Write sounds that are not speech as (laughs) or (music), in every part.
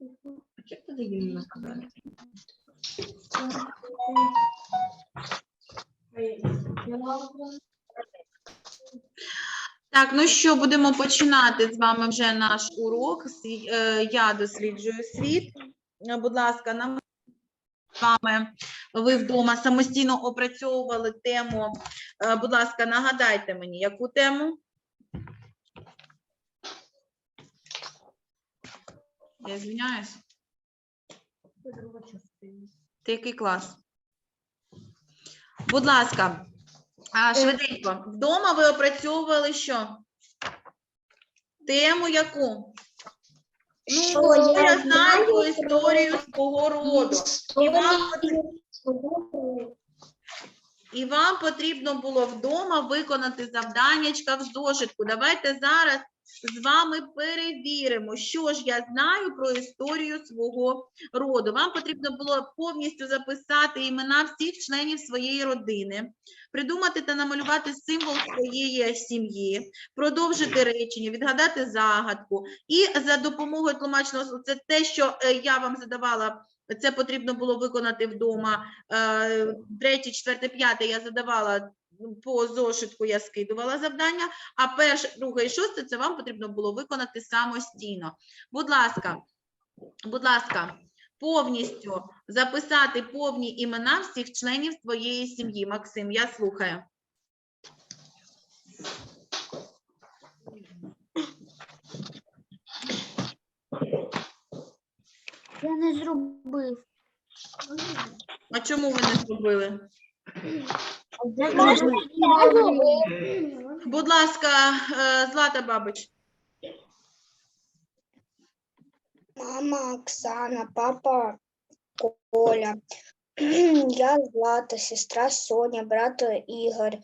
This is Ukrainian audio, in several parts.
А чого тоді їм не сказали? Так, ну що, будемо починати з вами вже наш урок. Е, Я досліджую світ. Е, Будь ласка, нам з вами ви вдома самостійно опрацьовували тему. Е, Будь ласка, нагадайте мені, яку тему? Я звиняюсь. Ти який клас? Будь ласка, а, швиденько. Вдома ви опрацьовували що? Тему яку? Ну, Що я, я знаю знаю про про історію свого роду. І вам, і вам потрібно було вдома виконати завданнячка в зошитку. Давайте зараз з вами перевіримо, що ж я знаю про історію свого роду. Вам потрібно було повністю записати імена всіх членів своєї родини, придумати та намалювати символ своєї сім'ї, продовжити речення, відгадати загадку. І за допомогою тлумачного це те, що е, я вам задавала. Це потрібно було виконати вдома. Е, Третє, четверте, п'яте я задавала по зошитку, я скидувала завдання. А перше, друге і шосте це вам потрібно було виконати самостійно. Будь ласка, будь ласка, повністю записати повні імена всіх членів своєї сім'ї. Максим, я слухаю. Я не зробив. А чому ви не зробили? Будь ласка, Злата Бабич. Мама Оксана, папа Коля, (clears throat) я Злата, сестра Соня, брат Игорь,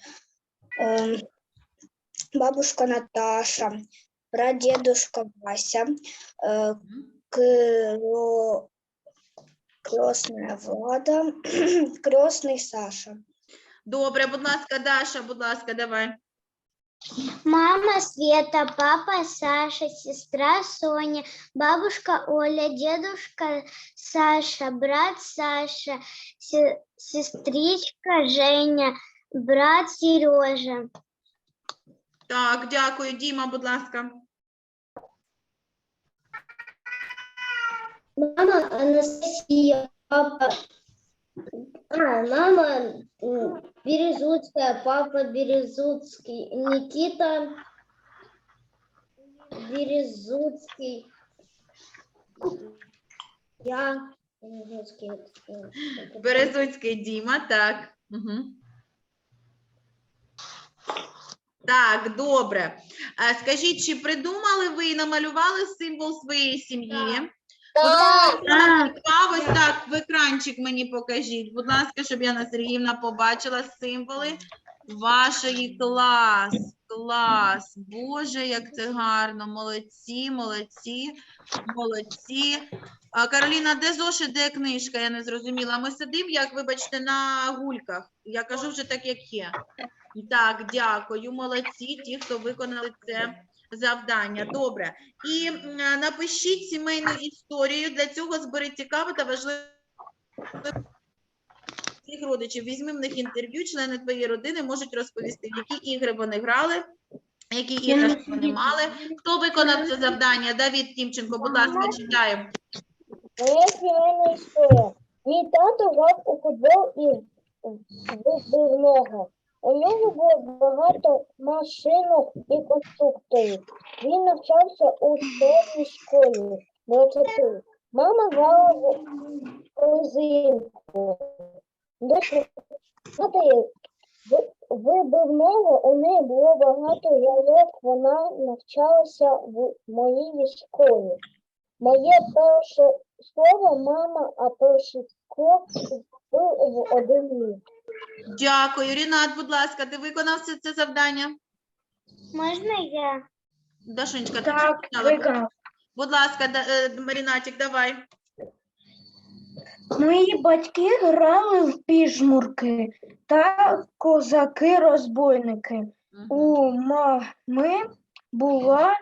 бабушка Наташа, брат дедушка Вася, крестная Влада, (clears throat) крестный Саша. Добре, будь ласка, Даша, будь ласка, давай. Мама Света, папа Саша, сестра Соня, бабушка Оля, дедушка Саша, брат Саша, се- сестричка Женя, брат Сережа. Так, дякую. Діма, будь ласка. Мама Анастасия, папа... А, мама м, Березутская, папа Березутский, Никита Березутский. Я Березутский. э, Березуцький Діма, так. Угу. Так, добре. Скажіть, чи придумали ви і намалювали символ своєї сім'ї? Будь ласка, ось так в екранчик мені покажіть. Будь ласка, щоб Яна Сергіївна побачила символи вашої клас. Клас. Боже, як це гарно. Молодці, молодці, молодці. А, Кароліна, де зошит, де книжка? Я не зрозуміла. Ми сидимо, як, вибачте, на гульках. Я кажу вже так, як є. Так, дякую. Молодці, ті, хто виконали це завдання. Добре. І е, напишіть сімейну історію. Для цього збери цікаве та важливе всіх родичів. Візьми в них інтерв'ю. Члени твоєї родини можуть розповісти, в які ігри вони грали. Які іграшки вони мали? Хто виконав це завдання? Давід Тімченко, будь ласка, читаємо. Моя сімейна історія. Мій тато грав у футбол і вибивного. У нього було багато машинок і конструкторів. Він навчався у школьній школі 23. Мама грала корзинку. Вибивного у неї було багато ляльок. Вона навчалася в моїй школі. Моє перше слово мама, а перший крок був в один рік. Дякую. Рінат, будь ласка, ти виконав це, це завдання? Можно я? Дашунечка, ти прочитала? Будь ласка, да, е, давай. Мої батьки грали в піжмурки та козаки-розбойники. Мгм. У мами була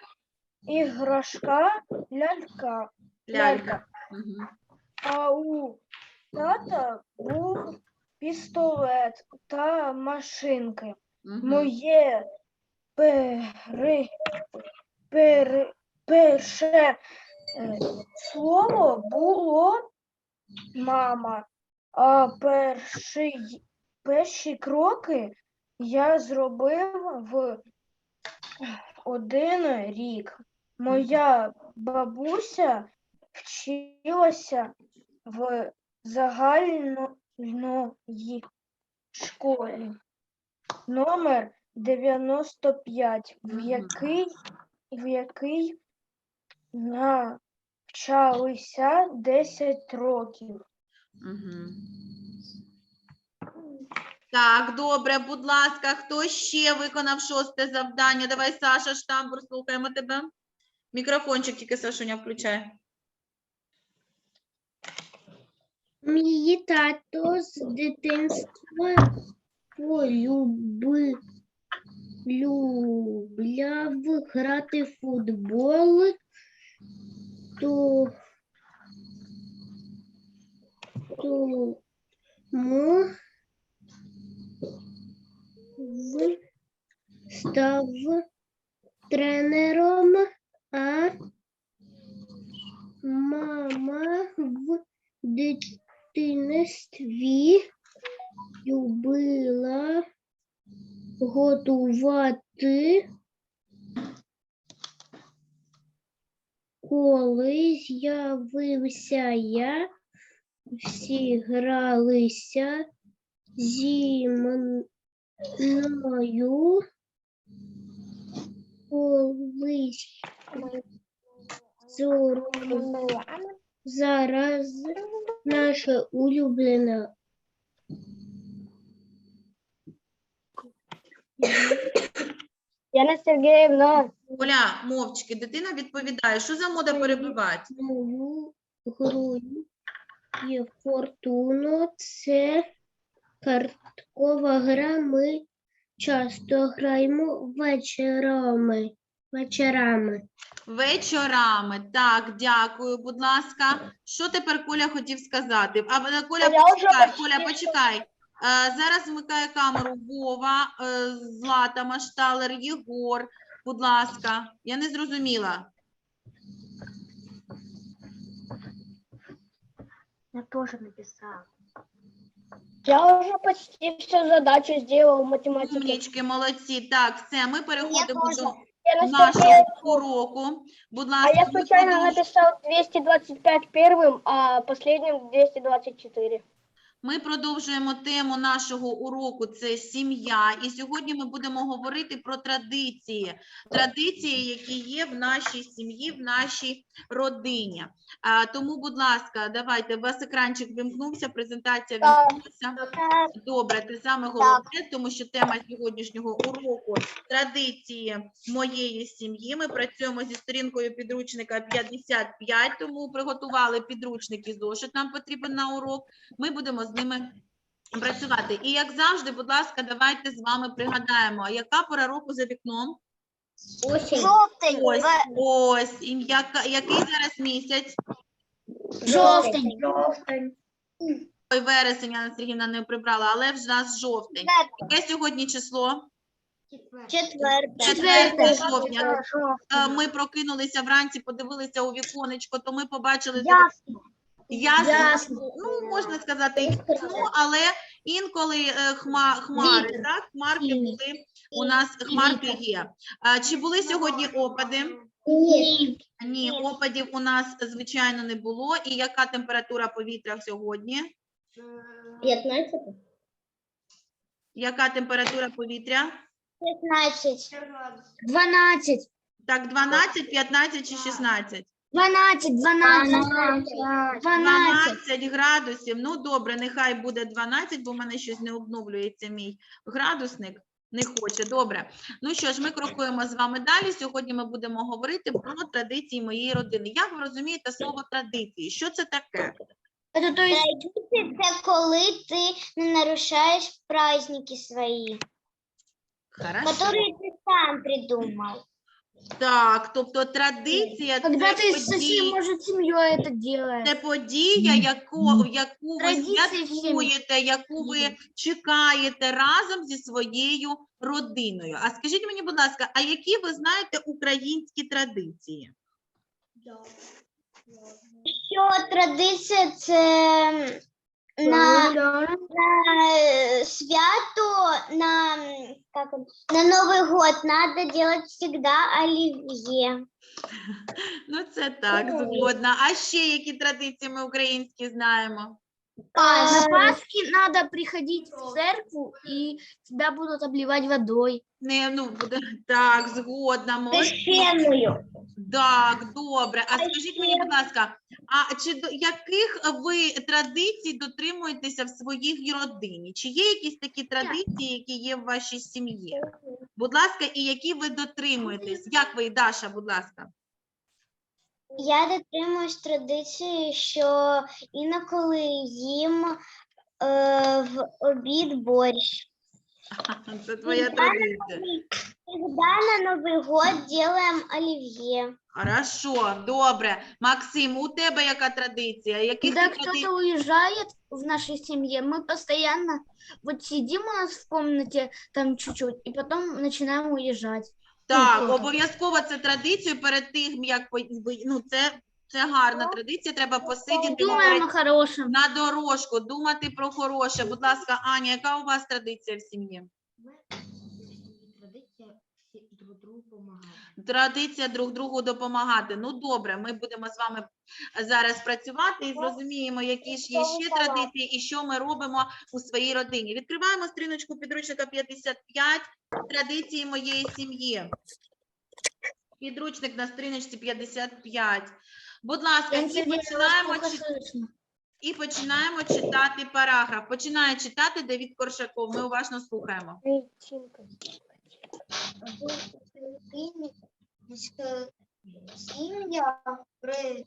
іграшка лялька. Лялька. Угу. А у тата був пістолет та машинки. Моє пере, пере, перше е, слово було мама, а перший, перші кроки я зробив в один рік. Моя бабуся вчилася в загальної школі номер 95, в який, в який навчалися 10 років. Угу. Так, добре, будь ласка, хто ще виконав шосте завдання? Давай, Саша, штамбур, слухаємо тебе. Мікрофончик тільки Сашуня включай. Мій тато з дитинства полюбив грати в футбол, то тому став тренером, а мама в дитинстві любила готувати. Коли з'явився я, всі гралися зі мною. Колись зором зараз наша улюблена Яна Сергеевна, Оля, мовчки, дитина відповідає, що за мода перебивати? нову гру є фортуну. Це карткова гра. Ми часто граємо вечорами. Вечорами. Вечорами. Так, дякую, будь ласка. Що тепер Коля хотів сказати? А е, Коля, А почекай, Коля, почекай. Е, Зараз вмикає камеру Вова, е, Злата Машталер, Єгор. Будь ласка, я не зрозуміла. Я тоже написала. я уже почти всю задачу сделал в математике. Умнічки, молодці. Так, все, ми переходимо до нашого уроку. Будь а я случайно написал 225 первым, а последним 224. Ми продовжуємо тему нашого уроку це сім'я. І сьогодні ми будемо говорити про традиції. Традиції, які є в нашій сім'ї, в нашій родині. А, тому, будь ласка, давайте, у вас екранчик вимкнувся, презентація вимкнулася. Добре, це саме головне, тому що тема сьогоднішнього уроку традиції моєї сім'ї. Ми працюємо зі сторінкою підручника 55, тому приготували підручник і зошит. Нам потрібен на урок. Ми будемо з ними працювати. І як завжди, будь ласка, давайте з вами пригадаємо, яка пора року за вікном? Осінь. Желтый. Ось, ось, і яка- який зараз місяць? Жовтень. Ой, вересень, Анна Сергійовна не прибрала, але вже в нас жовтень. Яке сьогодні число? Четверте. Четверте жовтня. Е, Ми прокинулися вранці, подивилися у віконечко, то ми побачили таке ясно, Ясно. ну можна сказати, ясно, але інколи е, хма, хмари, Вітер. так, хмарки Сильний. були, у нас хмарки вітер. є. А, чи були сьогодні опади? Ні. Ні, опадів у нас, звичайно, не було. І яка температура повітря сьогодні? 15. Яка температура повітря? 15. 12. Так, 12, 15 чи 16? 12. 12. 12. 12 градусів. Ну, добре, нехай буде 12, бо в мене щось не обновлюється мій градусник. Не хоче, добре. Ну що ж, ми крокуємо з вами далі. Сьогодні ми будемо говорити про традиції моєї родини. Як ви розумієте слово традиції? Що це таке? То есть... Це коли ти не нарушаєш праздники свої, Хорошо. которые ти сам придумав. Так, тобто традиція Когда це ты со всей, подія, может, семьей это делаешь. це подія, яку, яку ви всім. святкуєте, яку ви чекаєте разом зі своєю родиною. А скажіть мені, будь ласка, а які ви знаєте українські традиції? Що традиція це на, на свято, на, как он, на Новый год надо делать всегда оливье. (laughs) Ну, це так, згодна. А ще які традиції ми українські знаємо? На Пасхе надо приходить в церковь, и тебя будут обливать водой. Не, ну, буде- так, згодна, молодці. Священную. Так, добре. А скажіть мені, будь ласка, а чи до яких ви традицій дотримуєтеся в своїй родині? Чи є якісь такі традиції, які є в вашій сім'ї? Будь ласка, і які ви дотримуєтесь? Як ви, Даша, будь ласка? Я дотримуюсь традиції, що інколи їм е, в обід борщ. (laughs) Це твоя традиція. Всегда на Новый год делаем оливье. Хорошо, добре. Максим, у тебе яка традиція? Яких Когда ти тради- кто-то уезжает в нашей семье, мы постоянно вот сидим у нас в комнате там чуть-чуть, и потом начинаем уезжать. Так, обов'язково це традицію перед тим, як по- ну це, це гарна традиція. Треба посидіти Думаем перед о на дорожку, думати про хороше. Будь ласка, Аня, яка у вас традиція в сім'ї? Традиція друг другу допомагати. Ну добре, ми будемо з вами зараз працювати і зрозуміємо, які ж є ще традиції і що ми робимо у своїй родині. Відкриваємо стріночку підручника 55 традиції моєї сім'ї. Підручник на стріночці 55. Будь ласка, і починаємо. І починаємо читати параграф. Починає читати Давід Коршаков. Ми уважно слухаємо. Сім'я при,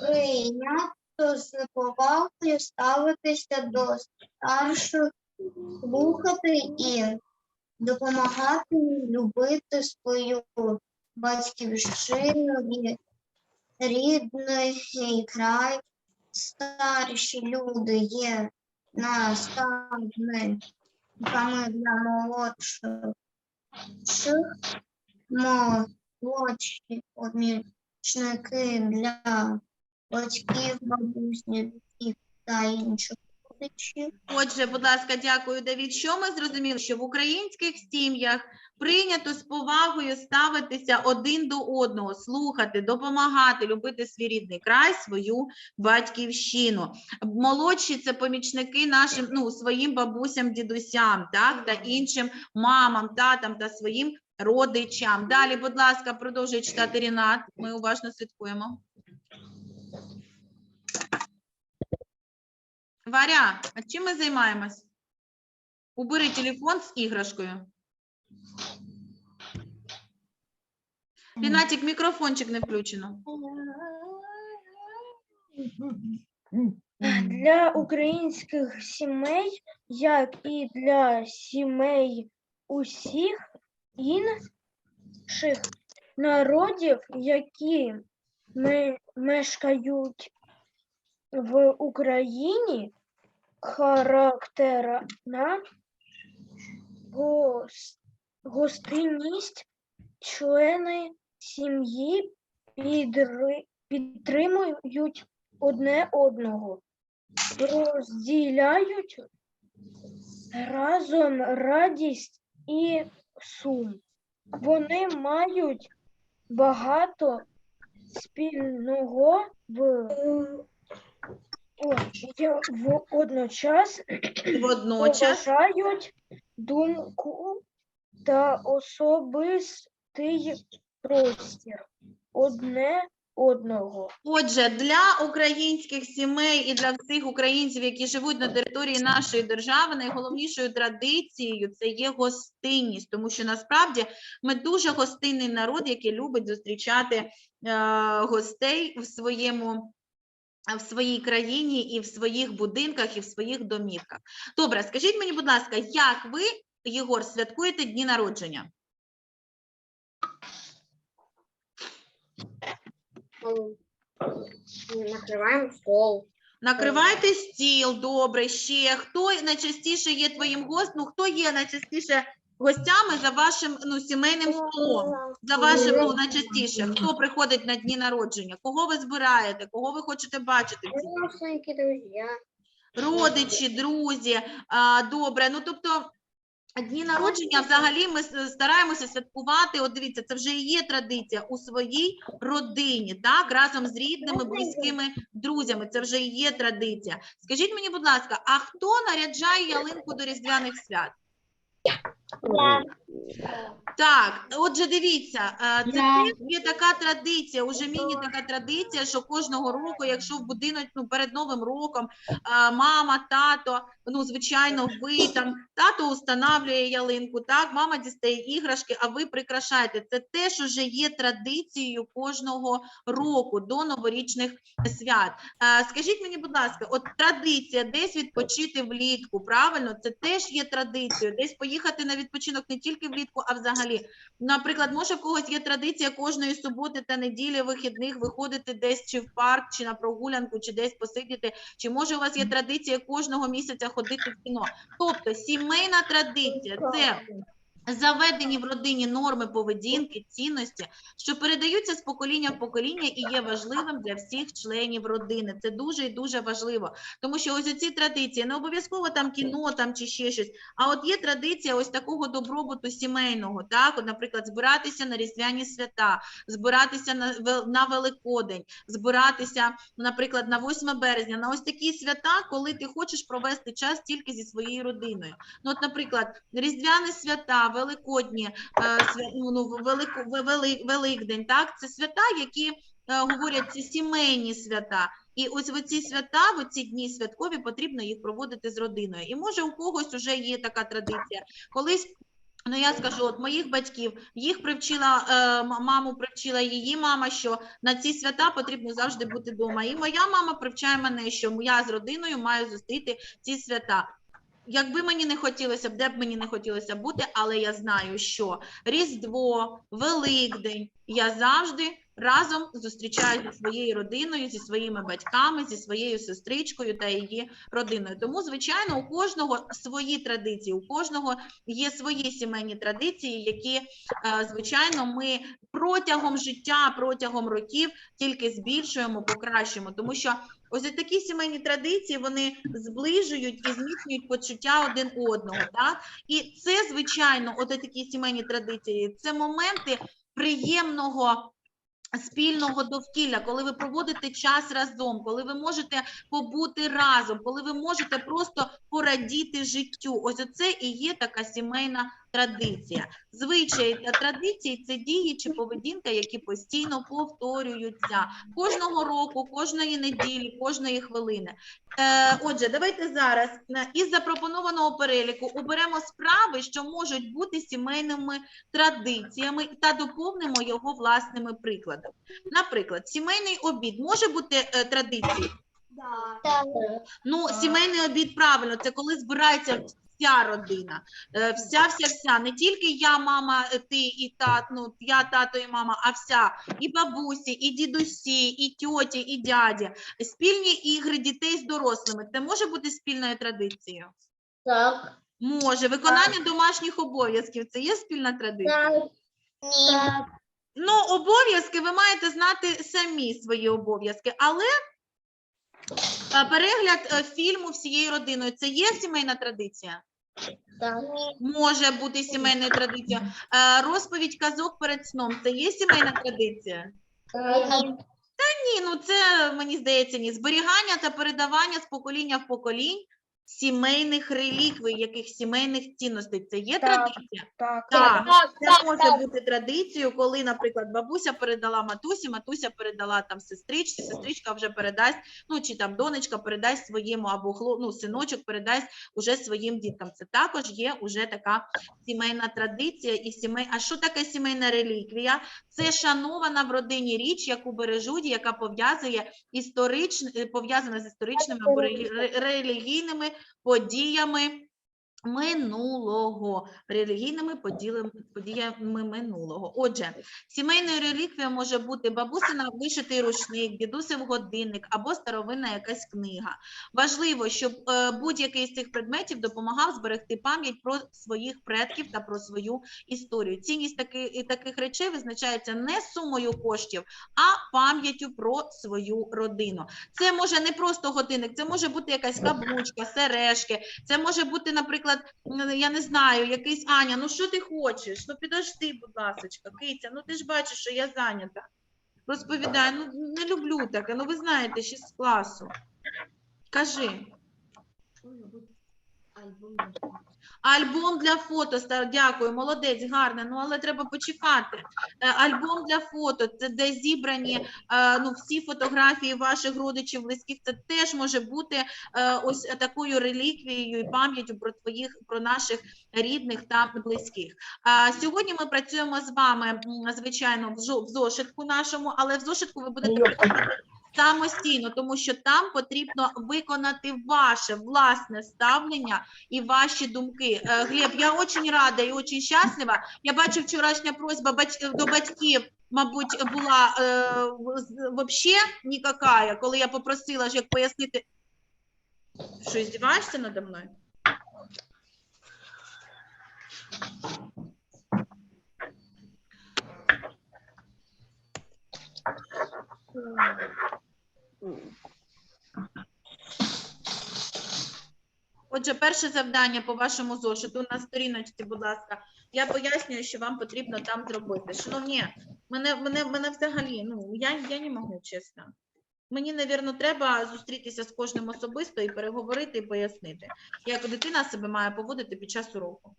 прийнято з повагою ставитися до старших, слухати і допомагати любити свою батьківщину і рідний край. Старші люди є наставниками для молодших молодші помічники для батьків, бабусь, дідусів та інших. Отже, будь ласка, дякую, Давід. Що ми зрозуміли? Що в українських сім'ях прийнято з повагою ставитися один до одного, слухати, допомагати, любити свій рідний край, свою батьківщину. Молодші це помічники нашим, ну, своїм бабусям, дідусям, так, та іншим мамам, татам та своїм родичам. Далі, будь ласка, продовжує читати Рінат. Ми уважно слідкуємо. Варя, а чим ми займаємось? Убери телефон з іграшкою. Рінатик, мікрофончик не включено. Для українських сімей, як і для сімей усіх інших народів, які ме- мешкають в Україні, характерна гостинність, члени сім'ї підтримують одне одного, розділяють разом радість і сум. Вони мають багато спільного в, я- в одночас Водночас. поважають думку та особистий простір одне одного. Отже, для українських сімей і для всіх українців, які живуть на території нашої держави, найголовнішою традицією це є гостинність, тому що насправді ми дуже гостинний народ, який любить зустрічати е, гостей в своєму. В своїй країні і в своїх будинках, і в своїх домівках. Добре, скажіть мені, будь ласка, як ви, Єгор, святкуєте дні народження? Накриваємо стол. Накривайте стіл, добре. Ще хто найчастіше є твоїм гостем? Ну хто є найчастіше гостями за вашим ну сімейним столом? За вашим ну найчастіше, хто приходить на дні народження? Кого ви збираєте? Кого ви хочете бачити? Родственники, друзі. родичі, друзі. А, добре, ну тобто. Дні народження взагалі ми стараємося святкувати. От дивіться, це вже і є традиція у своїй родині, так разом з рідними, близькими друзями. Це вже і є традиція. Скажіть мені, будь ласка, а хто наряджає ялинку до різдвяних свят? Так, отже, дивіться, е, це Я. теж є така традиція, уже міні така традиція, що кожного року, якщо в будинок ну, перед Новим роком е, мама, тато, ну звичайно, ви там тато устанавлює ялинку, так, мама дістає іграшки, а ви прикрашаєте. Це теж уже є традицією кожного року до новорічних свят. Е, Скажіть мені, будь ласка, от традиція десь відпочити влітку, правильно? Це теж є традицією, десь поїхати на відпочинок не тільки влітку, а взагалі. Наприклад, може в когось є традиція кожної суботи та неділі вихідних виходити десь чи в парк, чи на прогулянку, чи десь посидіти. Чи може у вас є традиція кожного місяця ходити в кіно? Тобто сімейна традиція це заведені в родині норми поведінки, цінності, що передаються з покоління в покоління і є важливим для всіх членів родини. Це дуже і дуже важливо, тому що ось ці традиції не обов'язково там кіно там чи ще щось. А от є традиція ось такого добробуту сімейного, так, от, наприклад, збиратися на різдвяні свята, збиратися на, на Великодень, збиратися, наприклад, на 8 березня, на ось такі свята, коли ти хочеш провести час тільки зі своєю родиною. Ну, от, наприклад, різдвяні свята, Великодні, е, ну, ну, Велико, Вели- Великдень, так, це свята, які е, говорять, це сімейні свята. І ось в ці свята, в ці дні святкові, потрібно їх проводити з родиною. І може у когось вже є така традиція. Колись Ну, я скажу, от моїх батьків їх привчила е, маму, привчила її мама, що на ці свята потрібно завжди бути вдома. І моя мама привчає мене, що я з родиною маю зустріти ці свята. Якби мені не хотілося де б мені не хотілося бути, але я знаю, що Різдво, Великдень я завжди разом зустрічаю зі своєю родиною, зі своїми батьками, зі своєю сестричкою та її родиною. Тому, звичайно, у кожного свої традиції, у кожного є свої сімейні традиції, які, е, звичайно, ми протягом життя, протягом років тільки збільшуємо, покращуємо, тому що ось такі сімейні традиції вони зближують і зміцнюють почуття один одного. Так? І це, звичайно, от такі сімейні традиції, це моменти приємного. Спільного довкілля, коли ви проводите час разом, коли ви можете побути разом, коли ви можете просто порадіти життю. Ось оце і є така сімейна традиція. Звичаї та традиції це дії чи поведінка, які постійно повторюються кожного року, кожної неділі, кожної хвилини. Е, отже, давайте зараз із запропонованого переліку оберемо справи, що можуть бути сімейними традиціями, та доповнимо його власними прикладами. Наприклад, сімейний обід може бути е, традицією. Ну, сімейний обід правильно, це коли збирається вся родина, е, вся, вся, вся, не тільки я, мама, е, ти і тат, ну, я, тато і мама, а вся, і бабусі, і дідусі, і тьоті, і дяді. Спільні ігри дітей з дорослими. Це може бути спільною традицією? Так. Може. Виконання домашніх обов'язків це є спільна традиція? Ні. Ну, обов'язки ви маєте знати самі свої обов'язки, але е, перегляд фільму всією родиною це є сімейна традиція? Так. Може бути сімейною традицією. Е, Розповідь казок перед сном це є сімейна традиція? Ні, ну це мені здається, ні. Зберігання та передавання з покоління в поколінь сімейних реліквій, яких сімейних цінностей. Це є Так. традиція? Так, Так, Так, це може бути традицією, коли, наприклад, бабуся передала матусі, матуся передала там сестричці, сестричка вже передасть, ну чи там донечка передасть своєму або хло- ну, синочок передасть уже своїм діткам. Це також є уже така сімейна традиція і сімей. А що таке сімейна реліквія? Це шанована в родині річ, яку бережуть, яка пов'язує історичн... е, пов'язана з історичними або релі- релігійними подіями минулого, релігійними подіями минулого. Отже, сімейною реліквією може бути бабусина вишитий рушник, дідусів годинник або старовинна якась книга. Важливо, щоб е, будь-який з цих предметів допомагав зберегти пам'ять про своїх предків та про свою історію. Цінність таки, таких речей визначається не сумою коштів, а пам'яттю про свою родину. Це може не просто годинник, це може бути якась каблучка, сережки, це може бути, наприклад, м, я не знаю, якийсь Аня. Ну що ти хочеш? Ну підожди, будь ласка, киця, ну ти ж бачиш, що я зайнята. Розповідаю, ну не люблю таке, ну ви знаєте, ще з класу. Кажи. Альбом для фото, дякую, молодець, гарне. Ну але треба почекати. Е, Альбом для фото, це де зібрані е, ну, всі фотографії ваших родичів, близьких. Це теж може бути е, ось такою реліквією і пам'яттю про твоїх, про наших рідних та близьких. Сьогодні ми працюємо з вами, звичайно, в в зошитку нашому, але в зошитку ви будете працювати самостійно, тому що там потрібно виконати ваше власне ставлення і ваші думки. Е, Глеб, я дуже рада і дуже щаслива. Я бачу вчорашня просьба до батьків. Мабуть, була е, взагалі нікакая, коли я попросила ж як пояснити. Що, здіваєшся надо мною? Отже, перше завдання по вашому зошиту на сторіночці, будь ласка. Я пояснюю, що вам потрібно там зробити. Шановні, мене, мене, мене взагалі, ну я, я не можу, чесно. Мені, навірно, треба зустрітися з кожним особисто і переговорити і пояснити, як дитина себе має поводити під час уроку.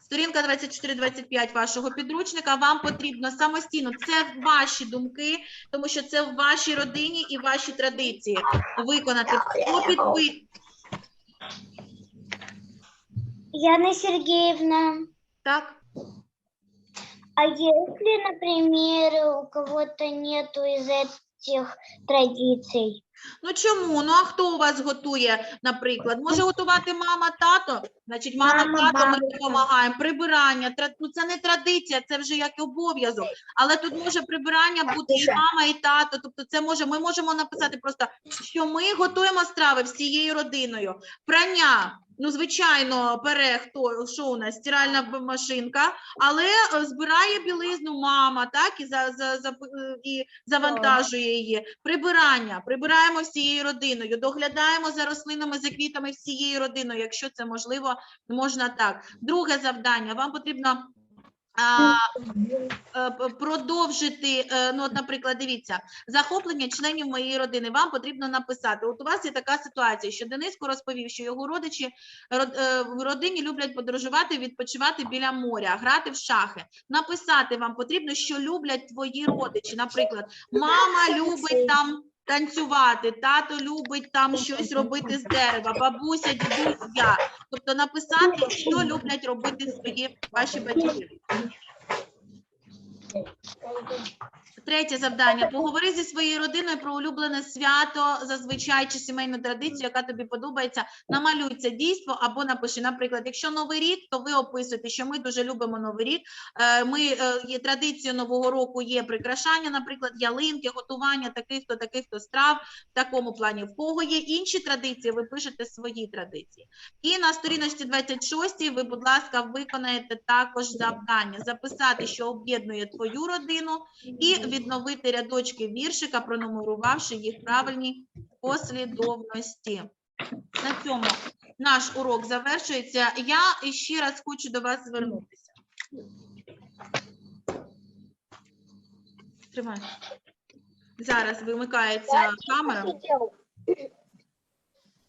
Сторінка 24-25 вашого підручника. Вам потрібно самостійно. Це ваші думки, тому що це в вашій родині і ваші традиції виконати. Хто підпи... Яна Сергеевна, Так, а если, например, у кого-то нету из этих традиций? ну чому? Ну а хто у вас готує, наприклад? Може готувати мама, тато? Значить, мама, Мама, тато, ми бабуся. допомагаємо. Прибирання. тра- Ну це не традиція, це вже як обов'язок. Але тут може прибирання бути і мама, і тато. Тобто, це може. Ми можемо написати просто, що ми готуємо страви всією родиною. Прання. Ну, звичайно, пере хто що у нас стиральна машинка, але е, збирає білизну мама, так і за, за, за е, і завантажує її. Прибирання, прибираємо всією родиною, доглядаємо за рослинами, за квітами всією родиною, якщо це можливо, можна так. Друге завдання. Вам потрібно. А, е, продовжити, е, ну, от, наприклад, дивіться, захоплення членів моєї родини. Вам потрібно написати. От у вас є така ситуація, що Дениско розповів, що його родичі род- е, в родині люблять подорожувати, відпочивати біля моря, грати в шахи. Написати вам потрібно, що люблять твої родичі. Наприклад, мама любить там танцювати, тато любить там щось робити з дерева, бабуся, дідусь, я. Тобто написати, що люблять робити свої ваші батьки. Третє завдання. Поговори зі своєю родиною про улюблене свято, зазвичай чи сімейну традицію, яка тобі подобається. Намалюй це дійство або напиши. Наприклад, якщо новий рік, то ви описуєте, що ми дуже любимо новий рік. Е, Ми е, є традицією нового року є прикрашання, наприклад, ялинки, готування таких то таких то страв. В такому плані в кого є інші традиції, ви пишете свої традиції. І на сторіночці 26 ви, будь ласка, виконаєте також завдання записати, що об'єднує твою родину, і відновити рядочки віршика, пронумерувавши їх в правильній послідовності. На цьому наш урок завершується. Я ще раз хочу до вас звернутися. Тримай. Зараз вимикається камера.